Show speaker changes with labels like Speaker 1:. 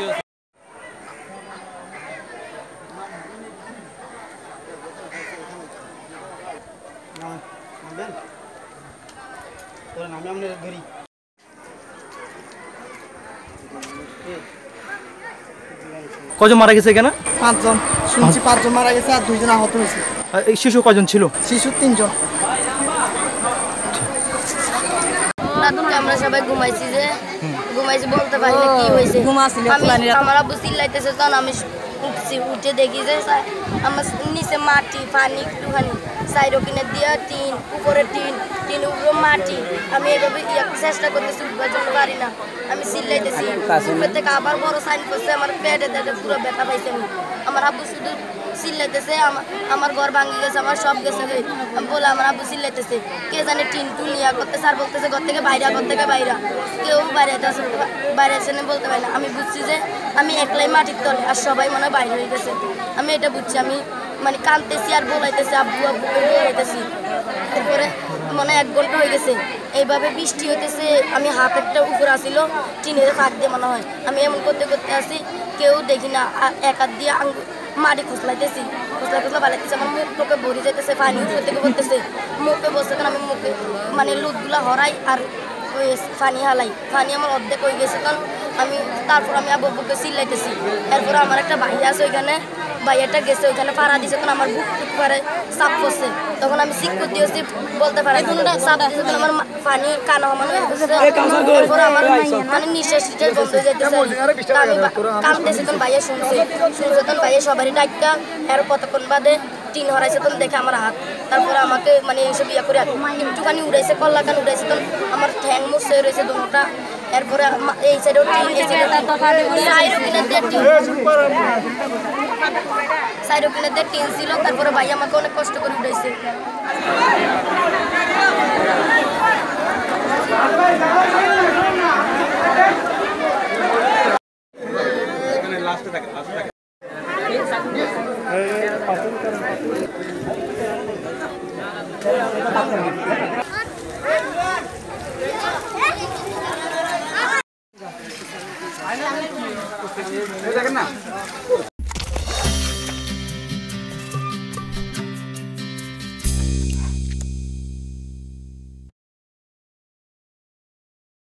Speaker 1: use
Speaker 2: কজন মারা গেছে এখানে?
Speaker 3: পাঁচজন। শুনছি পাঁচজন মারা গেছে আর দুইজন আহত হয়েছে।
Speaker 2: শিশু কজন ছিল?
Speaker 3: শিশু তিনজন।
Speaker 4: রাতুকে আমরা সবাই ঘুমাইছি যে ঘুমাইছি বলতে পারি না কি হয়েছে। আমি আমার আব্বু চিল্লাইতেছে তখন আমি উঠছি উঠে দেখি যে আমার নিচে মাটি পানি একটুখানি সাইড দিয়ে টিন উপরে টিন টিন মাটি। আমি এভাবে চেষ্টা করতেছি উঠবার জন্য পারি না। আমি চিল্লাইতেছি। উপরে থেকে আবার বড় সাইন করছে আমার পেটে পেটে পুরো ব্যথা পাইছে আমি আমার আব্বু শুধু চিল্লাইতেছে আমার ঘর ভাঙি গেছে আমার সব গেছে বলে আমার আব্বু চিল্লাইতেছে কে জানে টিন টুন ইয়া করতেছে আর বলতেছে ঘর থেকে বাইরে ঘর থেকে বাইরে। কেউ বাইরে বাইরে আসে না বলতে পারি না। আমি বুঝছি যে আমি একলাই মাটির তলে আর সবাই মনে হয় বাইরে হয়ে গেছে। আমি এটা বুঝছি আমি মানে কাঁদতেছি আর বলাইতেছি, আব্বু আব্বু বলাইতেছি। তারপরে মনে এক ঘণ্টা হয়ে গেছে। এইভাবে বৃষ্টি হইতেছে, আমি হাফ একটা উপরে আসিল, টিনের ফাঁক দিয়ে মনে হয়। আমি এমন করতে করতে আসি, কেউ দেখি না এক হাত দিয়ে আঙ্গুল মাটি খসলাইতেছি খসলা খসলা বালাইতেছি আমার মুখ টোকে ভরে যেতেছে পানি উপর থেকে পড়তেছে মুখে বসে আমি মুখে মানে লুদগুলা হরাই আর ওই পানি হালাই। পানি আমার অর্ধেক হয়ে গেছে তখন আমি তারপর আমি আবু বুকে চিল্লাইতেছি। এরপর আমার একটা ভাইয়া আছে ওইখানে ভাইয়াটা গেছে ওইখানে পাড়া দিছে তখন আমার বুক টুক করে চাপ পড়ছে। তখন আমি শিক্ষক দিয়েছি বলতে পারি। চাপ দিছে তখন আমার পানি কানা হয়ে গেছে এরপর আমার মানে নিঃশ্বাস টিশ্বাস বন্ধ হয়ে যেতেছে আমি কামতেছি তখন ভাইয়া শুনছে। শুনছে তখন ভাইয়া সবারই ডাক্কা এর কতক্ষণ বাদে টিন হরাইছে তখন দেখে আমার হাত, তারপরে আমাকে মানে এইসব ইয়ে করে একটুখানি উড়াইছে কল্লা কান উড়াইছে তখন আমার ঠ্যাং মুসে রয়েছে দুটা এরপরে এই সাইডেও টিন, এই সাইডও টিন। ছিল, তারপরে ভাই আমাকে অনেক কষ্ট করে উঠাইছে লাস্টে থাকে লাস্টে থাকে দেখেন না